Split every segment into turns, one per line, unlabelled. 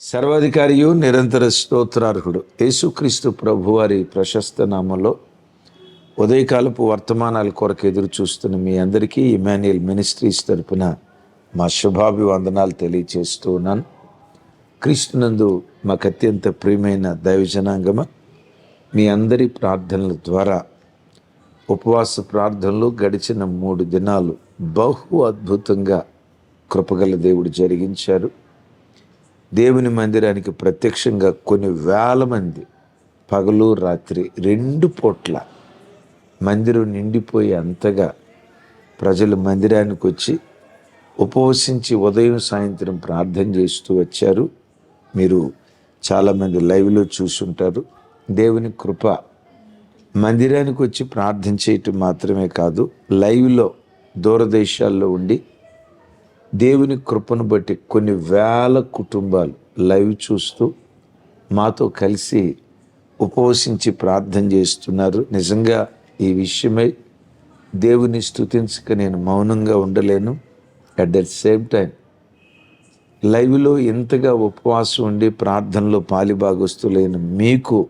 సర్వాధికారియు నిరంతర స్తోత్రార్హుడు. యేసుక్రీస్తు ప్రభువారి ప్రశస్త నామంలో ఉదయకాలపు వర్తమానాల కొరకు ఎదురు చూస్తున్న మీ అందరికీ ఇమాన్యుయల్ మినిస్ట్రీస్ తరపున మా శుభాభివందనాలు తెలియచేస్తూ ఉన్నాను. క్రీస్తునందు మాకు అత్యంత ప్రియమైన దైవజనాంగమ మీ అందరి ప్రార్థనల ద్వారా ఉపవాస ప్రార్థనలు గడిచిన మూడు దినాలు బహు అద్భుతంగా కృపగల దేవుడు జరిగించారు. దేవుని మందిరానికి ప్రత్యక్షంగా కొన్ని వేల మంది పగలు రాత్రి రెండు పూట్ల మందిరం నిండిపోయి అంతగా ప్రజలు మందిరానికి వచ్చి ఉపవసించి ఉదయం సాయంత్రం ప్రార్థన చేస్తూ వచ్చారు. మీరు చాలామంది లైవ్లో చూసుంటారు. దేవుని కృప మందిరానికి వచ్చి ప్రార్థన చేయటం మాత్రమే కాదు లైవ్లో దూరదేశాల్లో ఉండి దేవుని కృపను బట్టి కొన్ని వేల కుటుంబాలు లైవ్ చూస్తూ మాతో కలిసి ఉపవసించి ప్రార్థన చేస్తున్నారు. నిజంగా ఈ విషయమై దేవుని స్థుతించక నేను మౌనంగా ఉండలేను. అట్ ద సేమ్ టైం లైవ్లో ఎంతగా ఉపవాసం ఉండి ప్రార్థనలో పాలిభాగస్తులైన మీకు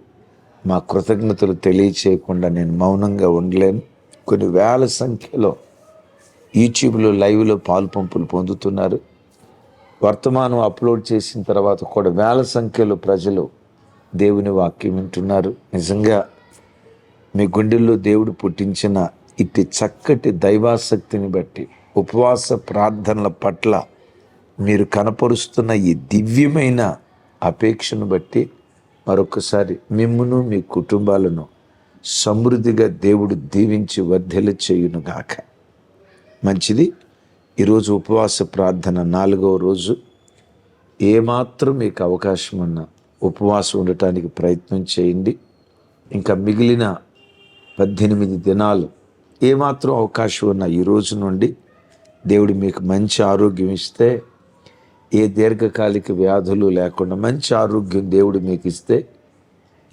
మా కృతజ్ఞతలు తెలియచేయకుండా నేను మౌనంగా ఉండలేను. కొన్ని వేల సంఖ్యలో యూట్యూబ్లో లైవ్లో పాలు పంపులు పొందుతున్నారు. వర్తమానం అప్లోడ్ చేసిన తర్వాత కూడా వేల సంఖ్యలో ప్రజలు దేవుని వాక్యం వింటున్నారు. నిజంగా మీ గుండెల్లో దేవుడు పుట్టించిన ఇట్టి చక్కటి దైవాసక్తిని బట్టి ఉపవాస ప్రార్థనల పట్ల మీరు కనపరుస్తున్న ఈ దివ్యమైన అపేక్షను బట్టి మరొకసారి మిమ్మును మీ కుటుంబాలను సమృద్ధిగా దేవుడు దీవించి వర్ధెల చేయునుగాక. మంచిది. ఈరోజు ఉపవాస ప్రార్థన నాలుగవ రోజు. ఏమాత్రం మీకు అవకాశం ఉన్న ఉపవాసం ఉండటానికి ప్రయత్నం చేయండి. ఇంకా మిగిలిన పద్దెనిమిది దినాలు ఏమాత్రం అవకాశం ఉన్న ఈ రోజు నుండి దేవుడు మీకు మంచి ఆరోగ్యం ఇస్తే ఏ దీర్ఘకాలిక వ్యాధులు లేకుండా మంచి ఆరోగ్యం దేవుడు మీకు ఇస్తే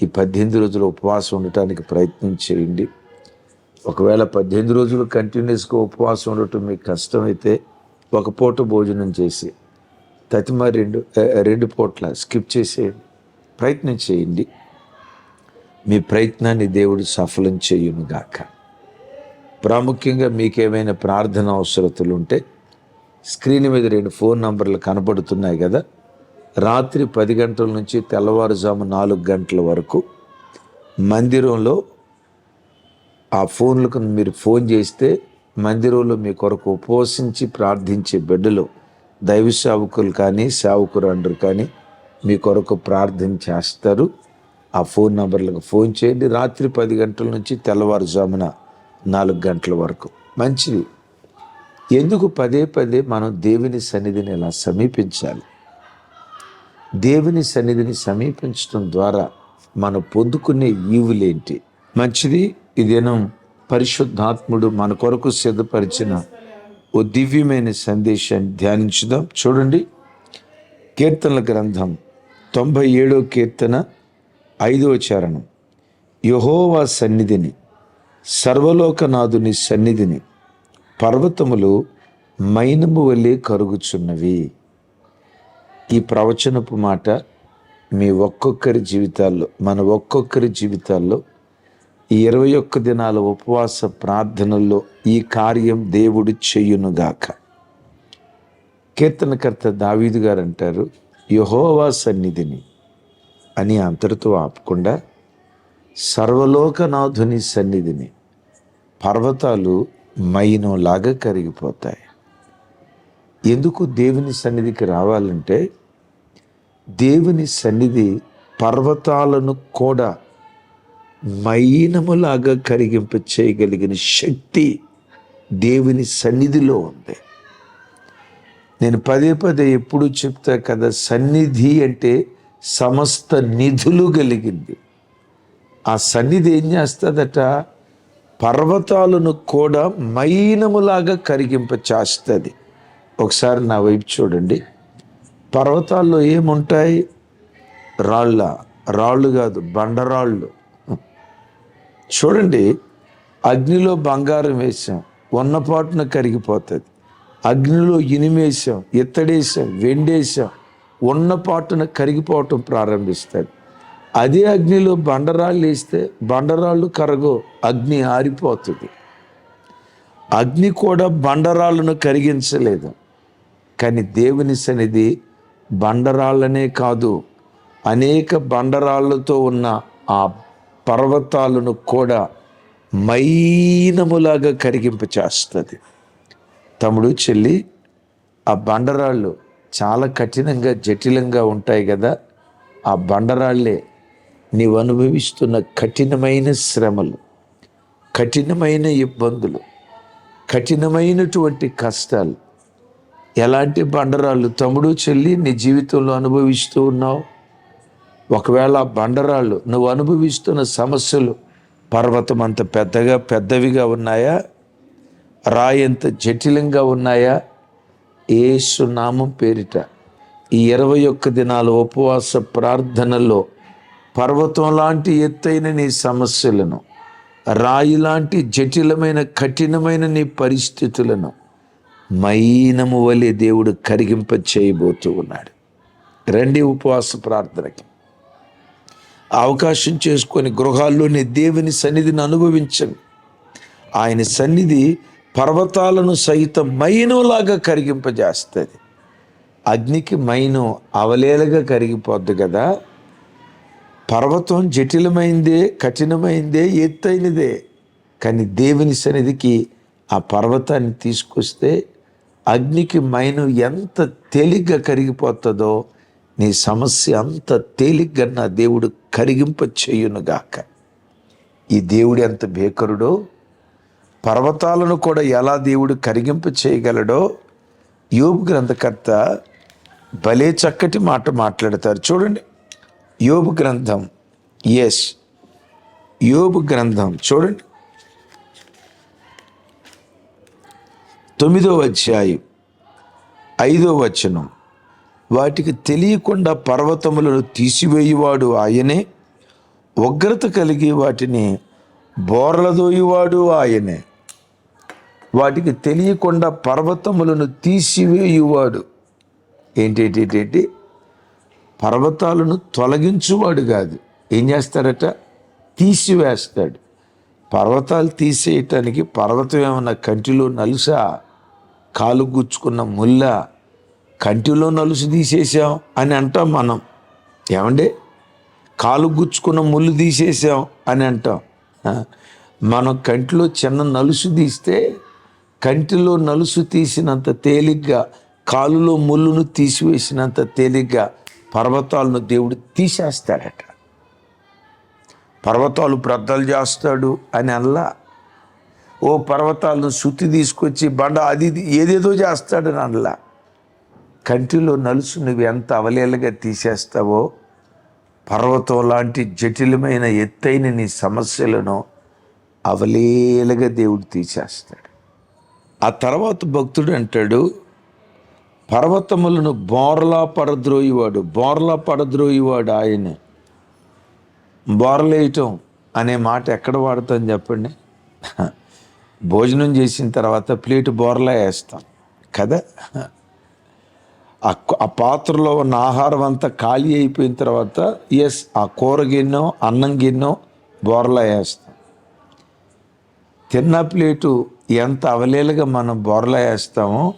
ఈ పద్దెనిమిది రోజులు ఉపవాసం ఉండటానికి ప్రయత్నం చేయండి. ఒకవేళ పద్దెనిమిది రోజులు కంటిన్యూస్గా ఉపవాసం ఉండటం మీకు కష్టమైతే ఒక పూట భోజనం చేసి తతిమ రెండు రెండు పూట్ల స్కిప్ చేసేయండి ప్రయత్నం చేయండి. మీ ప్రయత్నాన్ని దేవుడు సఫలం చేయునుగాక. ప్రాముఖ్యంగా మీకేమైనా ప్రార్థన అవసరతలు ఉంటే స్క్రీన్ మీద రెండు ఫోన్ నంబర్లు కనబడుతున్నాయి కదా. రాత్రి పది గంటల నుంచి తెల్లవారుజాము నాలుగు గంటల వరకు మందిరంలో ఆ ఫోన్లకు మీరు ఫోన్ చేస్తే మందిరంలో మీ కొరకు ఉపవసించి ప్రార్థించే బిడ్డలు దైవ సేవకులు కానీ సేవకురండ్రు కానీ మీ కొరకు ప్రార్థన చేస్తారు ఆ ఫోన్ నంబర్లకు ఫోన్ చేయండి. రాత్రి పది గంటల నుంచి తెల్లవారుజామున నాలుగు గంటల వరకు. మంచిది. ఎందుకు పదే పదే మనం దేవుని సన్నిధిని ఇలా సమీపించాలి? దేవుని సన్నిధిని సమీపించడం ద్వారా మనం పొందుకునే ఈవులేంటి? మంచిది. ఈ దినం పరిశుద్ధాత్ముడు మన కొరకు సిద్ధపరిచిన ఓ దివ్యమైన సందేశాన్ని ధ్యానించుదాం. చూడండి. కీర్తనల గ్రంథం తొంభై ఏడో కీర్తన ఐదవ చరణం. యహోవా సన్నిధిని సర్వలోకనాథుని సన్నిధిని పర్వతములు మైనము వలె కరుగుచున్నవి. ఈ ప్రవచనపు మాట మీ ఒక్కొక్కరి జీవితాల్లో మన ఒక్కొక్కరి జీవితాల్లో ఈ ఇరవై ఒక్క దినాల ఉపవాస ప్రార్థనల్లో ఈ కార్యం దేవుడు చెయ్యునుగాక కీర్తనకర్త దావీదు గారు అంటారు యహోవా సన్నిధిని అని అంతటితో ఆపకుండా సర్వలోకనాథుని సన్నిధిని పర్వతాలు మైనంలాగా కరిగిపోతాయి. ఎందుకు దేవుని సన్నిధికి రావాలంటే దేవుని సన్నిధి పర్వతాలను కూడా మైనములాగా కరిగింప చేయగలిగిన శక్తి దేవుని సన్నిధిలో ఉంది. నేను పదే పదే ఎప్పుడు చెప్తా కదా సన్నిధి అంటే సమస్త నిధులు కలిగింది. ఆ సన్నిధి ఏం చేస్తుందట? పర్వతాలను కూడా మైనములాగా కరిగింప చేస్తుంది. ఒకసారి నా వైపు చూడండి. పర్వతాల్లో ఏముంటాయి? రాళ్ళ. రాళ్ళు కాదు బండరాళ్ళు. చూడండి అగ్నిలో బంగారం వేసాం ఉన్నపాటున కరిగిపోతుంది. అగ్నిలో ఇనిమేసాం ఇత్తడేసాం వెండేసాం ఉన్నపాటున కరిగిపోవటం ప్రారంభిస్తుంది. అదే అగ్నిలో బండరాళ్ళు వేస్తే బండరాళ్ళు కరగో అగ్ని ఆరిపోతుంది. అగ్ని కూడా బండరాళ్ళను కరిగించలేదు. కానీ దేవుని సన్నిధి బండరాళ్ళనే కాదు అనేక బండరాళ్ళతో ఉన్న ఆ పర్వతాలను కూడా మైనములాగా కరిగింప చేస్తుంది. తమ్ముడు చెల్లి ఆ బండరాళ్ళు చాలా కఠినంగా జటిలంగా ఉంటాయి కదా. ఆ బండరాళ్ళే నీవు అనుభవిస్తున్న కఠినమైన శ్రమలు కఠినమైన ఇబ్బందులు కఠినమైనటువంటి కష్టాలు. ఎలాంటి బండరాళ్ళు తమ్ముడు చెల్లి నీ జీవితంలో అనుభవిస్తూ ఉన్నావు? ఒకవేళ ఆ బండరాళ్ళు నువ్వు అనుభవిస్తున్న సమస్యలు పర్వతం అంత పెద్దగా పెద్దవిగా ఉన్నాయా? రాయి ఎంత జటిలంగా ఉన్నాయా? ఏసు నామం పేరిట ఈ ఇరవై ఒక్క దినాల ఉపవాస ప్రార్థనలో పర్వతం లాంటి ఎత్తైన నీ సమస్యలను రాయి లాంటి జటిలమైన కఠినమైన నీ పరిస్థితులను మైనము వలె దేవుడు కరిగింప చేయబోతూ ఉన్నాడు. రండి ఉపవాస ప్రార్థనకి. అవకాశం చేసుకొని గృహాల్లోని దేవుని సన్నిధిని అనుభవించండి. ఆయన సన్నిధి పర్వతాలను సైతం మైనులాగా కరిగింపజేస్తుంది. అగ్నికి మైనం అవలేలగా కరిగిపోద్ది కదా. పర్వతం జటిలమైందే కఠినమైందే ఎత్తైనదే. కానీ దేవుని సన్నిధికి ఆ పర్వతాన్ని తీసుకొస్తే అగ్నికి మైను ఎంత తేలిగ్గా కరిగిపోతుందో నీ సమస్య అంత తేలిగ్గా నా దేవుడు కరిగింప చేయునుగాక ఈ దేవుడు ఎంత భేకరుడో పర్వతాలను కూడా ఎలా దేవుడు కరిగింప చేయగలడో యోబు గ్రంథకర్త భలే చక్కటి మాట మాట్లాడతారు. చూడండి యోబు గ్రంథం ఎస్ యోబు గ్రంథం చూడండి. తొమ్మిదో అధ్యాయం ఐదో వచనం. వాటికి తెలియకుండా పర్వతములను తీసివేయువాడు ఆయనే. ఉగ్రత కలిగి వాటిని బోర్లదోయువాడు ఆయనే. వాటికి తెలియకుండా పర్వతములను తీసివేయువాడు. ఏంటేటేటేటి పర్వతాలను తొలగించువాడు కాదు. ఏం చేస్తాడట తీసివేస్తాడు. పర్వతాలు తీసేయటానికి పర్వతం ఏమన్నా కంటిలో నలుసా? కాలు గుచ్చుకున్న ముల్ల? కంటిలో నలుసు తీసేసాం అని అంటాం మనం. ఏమండి? కాలు గుచ్చుకున్న ముళ్ళు తీసేసాం అని అంటాం. మనం కంటిలో చిన్న నలుసు తీస్తే కంటిలో నలుసు తీసినంత తేలిగ్గా కాలులో ముళ్ళును తీసివేసినంత తేలిగ్గా పర్వతాలను దేవుడు తీసేస్తాడట పర్వతాలు ప్రద్దలు చేస్తాడు అని అనలా ఓ పర్వతాలను శుద్ధి తీసుకొచ్చి బండ అది ఇది ఏదేదో చేస్తాడని అనలా కంటిలో నలుసు నువ్వు ఎంత అవలేలుగా తీసేస్తావో పర్వతం లాంటి జటిలమైన ఎత్తైన నీ సమస్యలను అవలేలుగా దేవుడు తీసేస్తాడు. ఆ తర్వాత భక్తుడు అంటాడు పర్వతములను బోర్లా పడద్రోయివాడు బోర్లా పడద్రోయివాడు ఆయన. బోర్లేయటం అనే మాట ఎక్కడ వాడతాం చెప్పండి? భోజనం చేసిన తర్వాత ప్లేట్ బోర్లా వేస్తాం కదా? ఆ ఆ పాత్రలో ఉన్న ఆహారం అంతా ఖాళీ అయిపోయిన తర్వాత ఎస్ ఆ కూర గిన్నె అన్నం గిన్నె బోర్లా వేస్తాం. తిన్న ప్లేటు ఎంత అవలేలుగా మనం బోర్లా వేస్తామో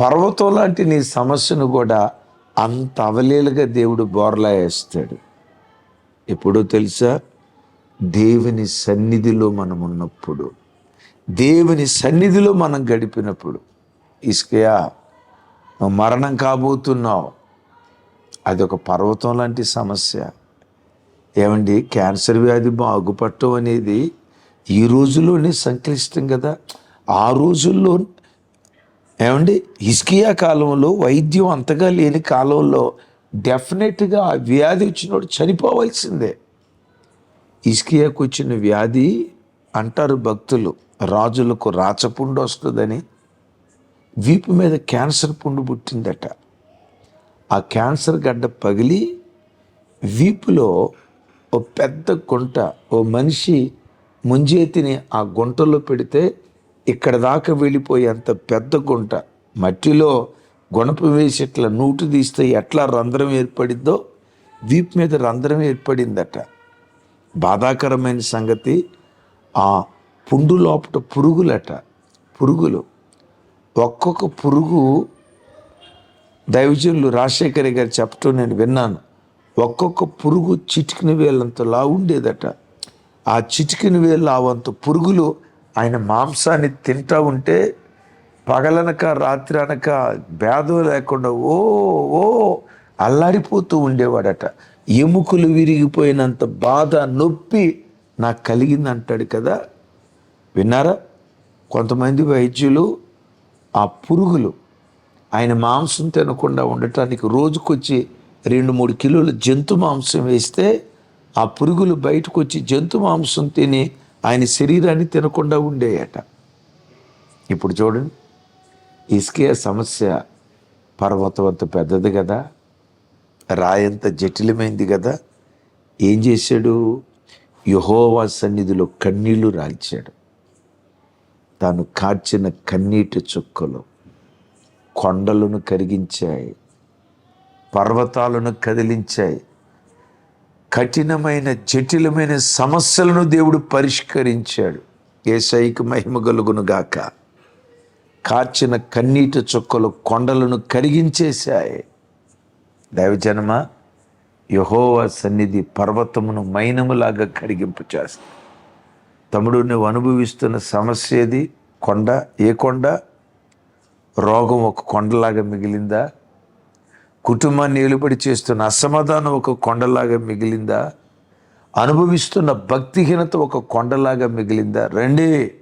పర్వతం లాంటి నీ సమస్యను కూడా అంత అవలేలుగా దేవుడు బోర్లా వేస్తాడు. ఎప్పుడో తెలుసా? దేవుని సన్నిధిలో మనం ఉన్నప్పుడు. దేవుని సన్నిధిలో మనం గడిపినప్పుడు. ఇసుకయా నువ్వు మరణం కాబోతున్నావు. అది ఒక పర్వతం లాంటి సమస్య. ఏమండి? క్యాన్సర్ వ్యాధి బాగుపడటం అనేది ఈ రోజుల్లోనే సంక్లిష్టం కదా. ఆ రోజుల్లో ఏమండి? ఇస్కియా కాలంలో వైద్యం అంతగా లేని కాలంలో డెఫినెట్గా ఆ వ్యాధి వచ్చినోడు చనిపోవాల్సిందే. ఇస్కియాకు వచ్చిన వ్యాధి అంటారు భక్తులు. రాజులకు రాచపుండు వస్తుందని వీపు మీద క్యాన్సర్ పుండు పుట్టిందట. ఆ క్యాన్సర్ గడ్డ పగిలి వీపులో ఓ పెద్ద గుంట ఓ మనిషి ముంజేతిని ఆ గుంటలో పెడితే ఇక్కడ దాకా వెళ్ళిపోయేంత పెద్ద గుంట మట్టిలో గుణపం వేసి ఇట్లా నూటు తీస్తే ఎట్లా రంధ్రం ఏర్పడిద్దో వీపు మీద రంధ్రం ఏర్పడిందట. బాధాకరమైన సంగతి ఆ పుండు లోపట పురుగులట పురుగులు. ఒక్కొక్క పురుగు దైవజనులు రాజశేఖర్ గారు చెప్పటం నేను విన్నాను. ఒక్కొక్క పురుగు చిటికిన వేలంత లా ఉండేదట ఆ చిటికిన వేలు లావంత పురుగులు ఆయన మాంసాన్ని తింటా ఉంటే పగలనక రాత్రి అనక భేదం లేకుండా ఓ ఓ అల్లాడిపోతూ ఉండేవాడట. ఎముకలు విరిగిపోయినంత బాధ నొప్పి నాకు కలిగింది అంటాడు కదా. విన్నారా? కొంతమంది వైద్యులు ఆ పురుగులు ఆయన మాంసం తినకుండా ఉండటానికి రోజుకొచ్చి రెండు మూడు కిలోల జంతు మాంసం వేస్తే ఆ పురుగులు బయటకు వచ్చి జంతు మాంసం తిని ఆయన శరీరాన్ని తినకుండా ఉండేయట. ఇప్పుడు చూడండి. ఇసుకే సమస్య పర్వతం అంత పెద్దది కదా. రాయంత జటిలమైంది కదా. ఏం చేశాడు? యహోవా సన్నిధిలో కన్నీళ్ళు రాల్చాడు. తాను కార్చిన కన్నీటి చుక్కలు కొండలను కరిగించాయి పర్వతాలను కదిలించాయి. కఠినమైన జటిలమైన సమస్యలను దేవుడు పరిష్కరించాడు. ఏసైకి మహిమ కలుగును గాక. కార్చిన కన్నీటి చుక్కలు కొండలను కరిగించేశాయి. దైవజనమ యహోవ సన్నిధి పర్వతమును మైనములాగా కరిగింపు చేస్తాయి తమ్ముడు నువ్వు అనుభవిస్తున్న సమస్య ఏది? కొండ? ఏ కొండ? రోగం ఒక కొండలాగా మిగిలిందా? కుటుంబాన్ని నిలబడి చేస్తున్న అసమాధానం ఒక కొండలాగా మిగిలిందా? అనుభవిస్తున్న భక్తిహీనత ఒక కొండలాగా మిగిలిందా? రండి.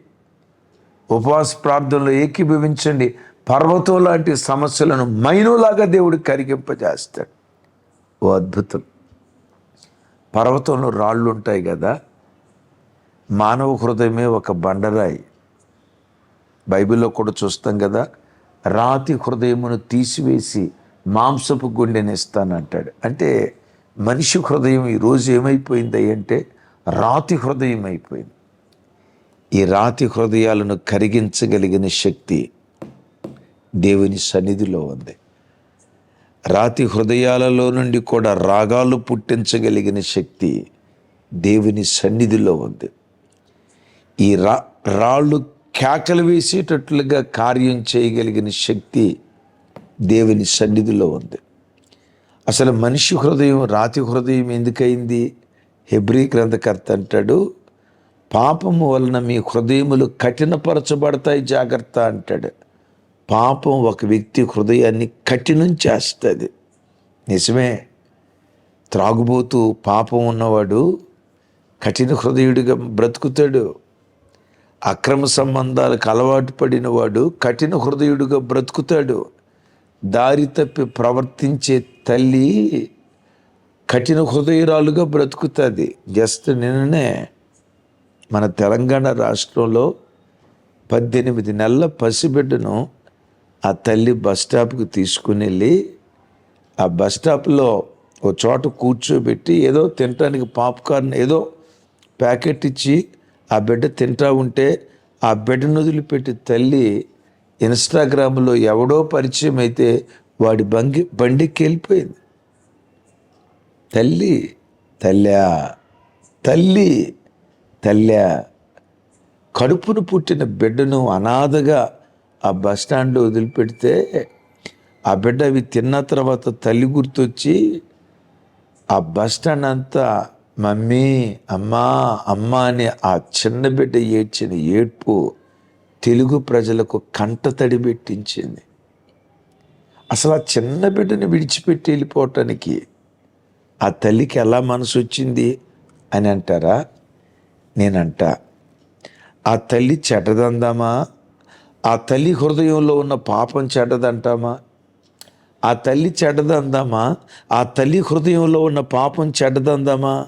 ఉపవాస ప్రార్థనలో ఏకీభవించండి. పర్వతం లాంటి సమస్యలను మైనులాగా దేవుడు కరిగింపజేస్తాడు. ఓ అద్భుతం. పర్వతంలో రాళ్ళు ఉంటాయి కదా? మానవ హృదయమే ఒక బండరాయి. బైబిల్లో కూడా చూస్తాం కదా రాతి హృదయమును తీసివేసి మాంసపు గుండెనిస్తానంటాడు అంటే మనిషి హృదయం ఈరోజు ఏమైపోయింది అంటే రాతి హృదయం అయిపోయింది. ఈ రాతి హృదయాలను కరిగించగలిగిన శక్తి దేవుని సన్నిధిలో ఉంది. రాతి హృదయాలలో నుండి కూడా రాగాలు పుట్టించగలిగిన శక్తి దేవుని సన్నిధిలో ఉంది. ఈ రా రాళ్ళు కేకలు వేసేటట్లుగా కార్యం చేయగలిగిన శక్తి దేవుని సన్నిధిలో ఉంది. అసలు మనిషి హృదయం రాతి హృదయం ఎందుకైంది? హెబ్రీ గ్రంథకర్త అంటాడు పాపము వలన మీ హృదయములు కఠినపరచబడతాయి జాగ్రత్త అంటాడు. పాపం ఒక వ్యక్తి హృదయాన్ని కఠినం చేస్తుంది. నిజమే. త్రాగుబోతూ పాపం ఉన్నవాడు కఠిన హృదయుడిగా బ్రతుకుతాడు. అక్రమ సంబంధాలకు అలవాటు పడినవాడు కఠిన హృదయుడుగా బ్రతుకుతాడు. దారి తప్పి ప్రవర్తించే తల్లి కఠిన హృదయురాలుగా బ్రతుకుతుంది. జస్ట్ నిన్ననే మన తెలంగాణ రాష్ట్రంలో పద్దెనిమిది నెలల పసిబిడ్డను ఆ తల్లి బస్ స్టాప్కి తీసుకుని వెళ్ళి ఆ బస్ స్టాప్లో ఒక చోట కూర్చోబెట్టి ఏదో తినటానికి పాప్కార్న్ ఏదో ప్యాకెట్ ఇచ్చి ఆ బిడ్డ తింటా ఉంటే ఆ బిడ్డను వదిలిపెట్టి తల్లి ఇన్స్టాగ్రామ్లో ఎవడో పరిచయం అయితే వాడి బంగి బండికి వెళ్ళిపోయింది. తల్లి తల్లా తల్లి తల్లా. కడుపును పుట్టిన బిడ్డను అనాథగా ఆ బస్ స్టాండ్లో వదిలిపెడితే ఆ బిడ్డ అవి తిన్న తర్వాత తల్లి గుర్తొచ్చి ఆ బస్ స్టాండ్ అంతా మమ్మీ అమ్మా అమ్మా అని ఆ చిన్న బిడ్డ ఏడ్చిన ఏడ్పు తెలుగు ప్రజలకు కంట తడి పెట్టించింది. అసలు ఆ చిన్న బిడ్డని విడిచిపెట్టి వెళ్ళిపోవటానికి ఆ తల్లికి ఎలా మనసు వచ్చింది అని అంటారా? నేనంట ఆ తల్లి చెడ్డదందామా? ఆ తల్లి హృదయంలో ఉన్న పాపం చెడ్డదంటామా? ఆ తల్లి చెడ్డదందామా? ఆ తల్లి హృదయంలో ఉన్న పాపం చెడ్డదందామా?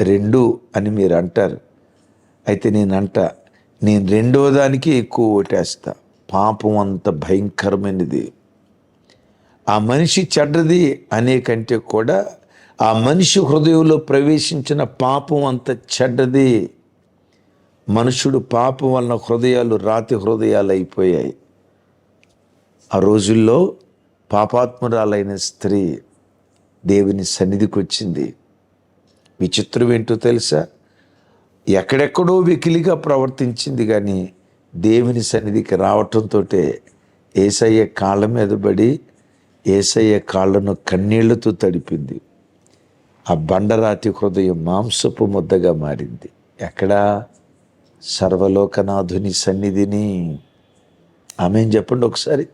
రెండు అని మీరు అంటారు. అయితే నేను అంట నేను రెండో దానికి ఎక్కువ ఓటేస్తా. పాపం అంత భయంకరమైనది. ఆ మనిషి చెడ్డది అనే కంటే కూడా ఆ మనిషి హృదయంలో ప్రవేశించిన పాపం అంత చెడ్డది. మనుషుడు పాపం వలన హృదయాలు రాతి హృదయాలు అయిపోయాయి. ఆ రోజుల్లో పాపాత్మురాలైన స్త్రీ దేవుని సన్నిధికి వచ్చింది. విచిత్రం ఏంటో తెలుసా? ఎక్కడెక్కడో వెకిలిగా ప్రవర్తించింది కానీ దేవుని సన్నిధికి రావటంతో ఏసయ్య కాళ్ళ మీద పడి ఏసయ్య కాళ్ళను కన్నీళ్ళతో తడిపింది. ఆ బండరాతి హృదయం మాంసపు ముద్దగా మారింది. ఎక్కడా? సర్వలోకనాథుని సన్నిధిని. ఆమె చెప్పండి ఒకసారి?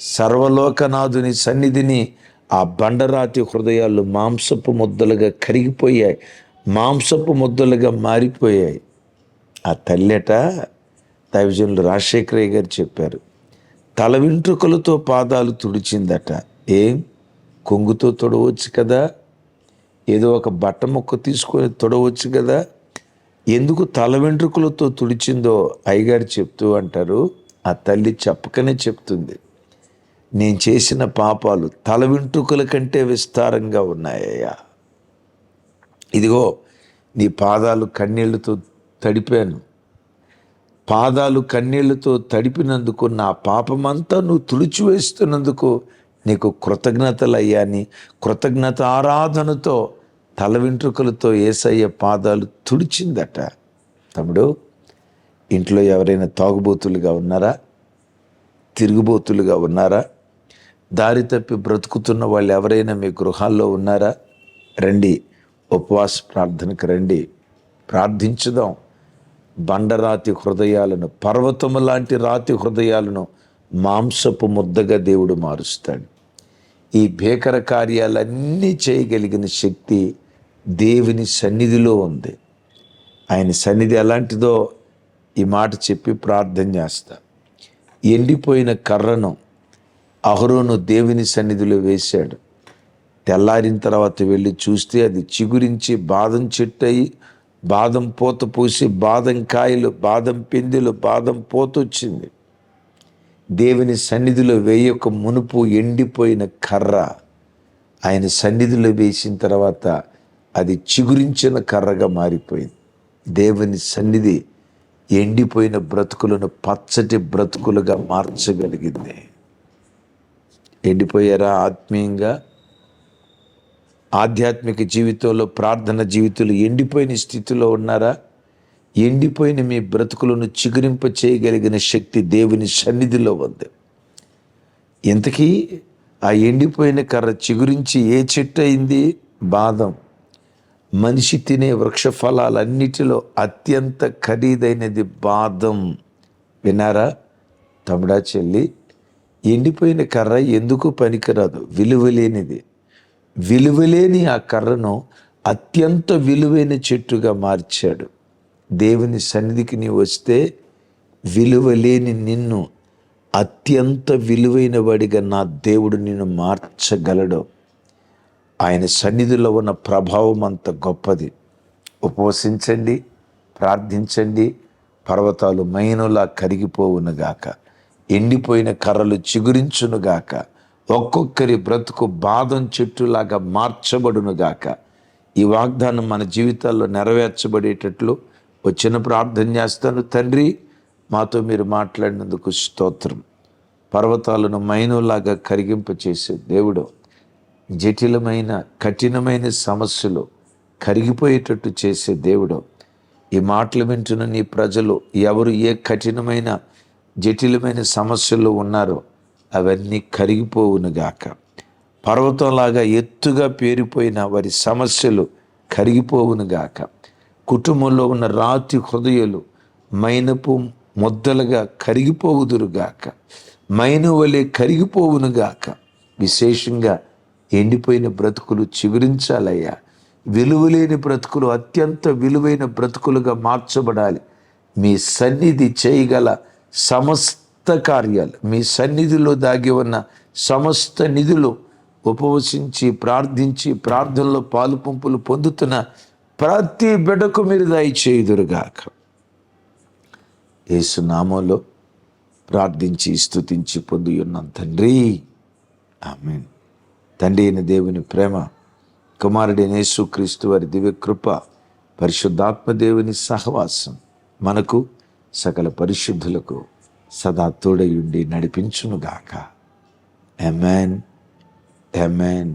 సర్వలోకనాథుని సన్నిధిని ఆ బండరాతి హృదయాలు మాంసపు ముద్దలుగా కరిగిపోయాయి మాంసపు ముద్దలుగా మారిపోయాయి. ఆ తల్లెట దైవజనులు రాజశేఖరయ్య గారు చెప్పారు తల వెంట్రుకలతో పాదాలు తుడిచిందట. ఏం? కొంగుతో తొడవచ్చు కదా? ఏదో ఒక బట్ట మొక్క తీసుకొని తొడవచ్చు కదా? ఎందుకు తల వెంట్రుకలతో తుడిచిందో అయ్యగారు చెప్తూ అంటారు ఆ తల్లి చెప్పకనే చెప్తుంది. నేను చేసిన పాపాలు తల వెంట్రుకల కంటే విస్తారంగా ఉన్నాయ్యా ఇదిగో నీ పాదాలు కన్నీళ్ళతో తడిపాను. పాదాలు కన్నీళ్ళతో తడిపినందుకు నా పాపమంతా నువ్వు తుడిచివేస్తున్నందుకు నీకు కృతజ్ఞతలయ్యాని కృతజ్ఞత ఆరాధనతో తల వెంట్రుకలతో ఏసయ్య పాదాలు తుడిచిందట. తమ్ముడు ఇంట్లో ఎవరైనా తాగుబోతులుగా ఉన్నారా? తిరుగుబోతులుగా ఉన్నారా? దారి తప్పి బ్రతుకుతున్న వాళ్ళు ఎవరైనా మీ గృహాల్లో ఉన్నారా? రండి ఉపవాస ప్రార్థనకు రండి. ప్రార్థించుదాం. బండరాతి హృదయాలను పర్వతము లాంటి రాతి హృదయాలను మాంసపు ముద్దగా దేవుడు మారుస్తాడు. ఈ భీకర కార్యాలన్నీ చేయగలిగిన శక్తి దేవుని సన్నిధిలో ఉంది. ఆయన సన్నిధి ఎలాంటిదో ఈ మాట చెప్పి ప్రార్థన చేస్తా. ఎండిపోయిన కర్రను అహరోను దేవుని సన్నిధిలో వేశాడు. తెల్లారిన తర్వాత వెళ్ళి చూస్తే అది చిగురించి బాదం చెట్టు అయి బాదం పూత పూసి బాదం కాయలు బాదం పిందెలు బాదం పూత వచ్చింది. దేవుని సన్నిధిలో వేయక మునుపు ఎండిపోయిన కర్ర ఆయన సన్నిధిలో వేసిన తర్వాత అది చిగురించిన కర్రగా మారిపోయింది. దేవుని సన్నిధి ఎండిపోయిన బ్రతుకులను పచ్చటి బ్రతుకులుగా మార్చగలిగింది. ఎండిపోయారా ఆత్మీయంగా? ఆధ్యాత్మిక జీవితంలో ప్రార్థన జీవితంలో ఎండిపోయిన స్థితిలో ఉన్నారా? ఎండిపోయిన మీ బ్రతుకులను చిగురింప చేయగలిగిన శక్తి దేవుని సన్నిధిలో ఉంది. ఇంతకీ ఆ ఎండిపోయిన కర్ర చిగురించి ఏ చెట్టు అయింది? బాదం. మనిషి తినే వృక్ష ఫలాలన్నిటిలో అత్యంత ఖరీదైనది బాదం. వినారా తమిడా చెల్లి? ఎండిపోయిన కర్ర ఎందుకు పనికిరాదు? విలువలేనిది విలువలేని ఆ కర్రను అత్యంత విలువైన చెట్టుగా మార్చాడు. దేవుని సన్నిధికి నీ వస్తే విలువలేని నిన్ను అత్యంత విలువైన వాడిగా నా దేవుడు నిన్ను మార్చగలడు. ఆయన సన్నిధిలో ఉన్న ప్రభావం అంత గొప్పది. ఉపవసించండి ప్రార్థించండి పర్వతాలు మైనులా కరిగిపోవునుగాక ఎండిపోయిన కర్రలు చిగురించునుగాక. ఒక్కొక్కరి బ్రతుకు బాదం చెట్టులాగా మార్చబడునుగాక. ఈ వాగ్దానం మన జీవితాల్లో నెరవేర్చబడేటట్లు వచ్చిన ప్రార్థన చేస్తాను. తండ్రి మాతో మీరు మాట్లాడినందుకు స్తోత్రం. పర్వతాలను మైనులాగా కరిగింపచేసే దేవుడు జటిలమైన కఠినమైన సమస్యలు కరిగిపోయేటట్టు చేసే దేవుడు. ఈ మాటలు వింటున్న నీ ప్రజలు ఎవరు ఏ కఠినమైన జటిలమైన సమస్యలు ఉన్నారో. అవన్నీ కరిగిపోవునుగాక. పర్వతంలాగా ఎత్తుగా పేరిపోయిన వారి సమస్యలు కరిగిపోవునుగాక. కుటుంబంలో ఉన్న రాతి హృదయాలు మైనపు ముద్దలుగా కరిగిపోవుదురుగాక. మైన వలె కరిగిపోవునుగాక. విశేషంగా ఎండిపోయిన బ్రతుకులు చిగురించాలయ్యా విలువలేని బ్రతుకులు అత్యంత విలువైన బ్రతుకులుగా మార్చబడాలి. మీ సన్నిధి చేయగల సమస్త కార్యాలు మీ సన్నిధిలో దాగి ఉన్న సమస్త నిధులు ఉపవసించి ప్రార్థించి ప్రార్థనలో పాలు పంపులు పొందుతున్న ప్రతి బిడకు మీరు దయచేయుదురుగాక. ఏసునామంలో ప్రార్థించి స్థుతించి పొంది ఉన్నాం తండ్రి. ఆమె తండ్రి అయిన దేవుని ప్రేమ కుమారుడైన యేసుక్రీస్తు వారి దివ్య కృప పరిశుద్ధాత్మ దేవుని సహవాసం మనకు సకల పరిశుద్ధులకు సదా తోడయుండి నడిపించునుగాక. ఎమెన్ ఎమెన్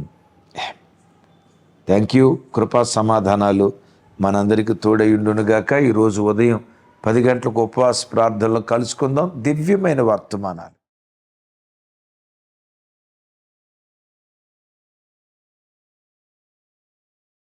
థ్యాంక్ యూ కృపా సమాధానాలు మనందరికీ తోడయుండునుగాక. ఈరోజు ఉదయం పది గంటలకు ఉపవాస ప్రార్థనలు కలుసుకుందాం. దివ్యమైన వర్తమానాలు.